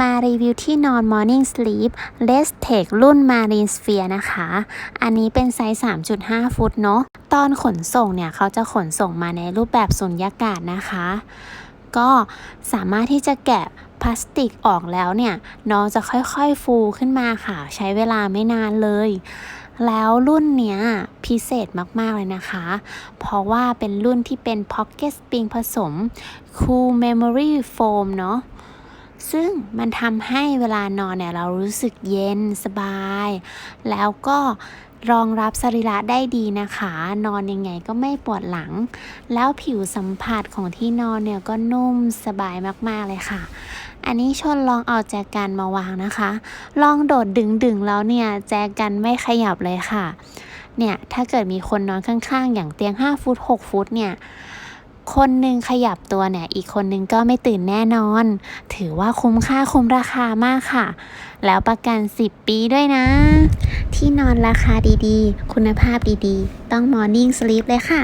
มารีวิวที่นอน Morning Sleep l e s t e c รุ่น Marine Sphere นะคะ อันนี้เป็นไซส์ 3.5 ฟุตเนาะ ตอนขนส่งเนี่ย เขาจะขนส่งมาในรูปแบบสุญญากาศนะคะ ก็สามารถที่จะแกะพลาสติกออกแล้วเนี่ย น้องจะค่อยๆฟูขึ้นมาค่ะ ใช้เวลาไม่นานเลย แล้วรุ่นเนี้ยพิเศษมาก ๆ เลยนะคะ เพราะว่าเป็นรุ่นที่เป็น Pocket Spring ผสม Cool Memory Foam เนาะ ซึ่งมันทำให้เวลานอนเนี่ยเรารู้สึกเย็นสบาย แล้วก็รองรับสรีระได้ดีนะคะ นอนยังไงก็ไม่ปวดหลัง แล้วผิวสัมผัสของที่นอนเนี่ยก็นุ่มสบายมากๆเลยค่ะ อันนี้ชนลองเอาแจกันมาวางนะคะ ลองโดดดึงๆแล้วเนี่ยแจกันไม่ขยับเลยค่ะ เนี่ยถ้าเกิดมีคนนอนข้างๆ อย่างเตียง 5 ฟุต 6 ฟุตเนี่ย คนหนึ่งขยับตัวเนี่ย อีกคนหนึ่งก็ไม่ตื่นแน่นอน ถือว่าคุ้มค่าคุ้มราคามากค่ะ แล้วประกัน 10 ปีด้วยนะ ที่นอนราคาดีๆ คุณภาพดีๆ ต้อง Morning Sleep เลยค่ะ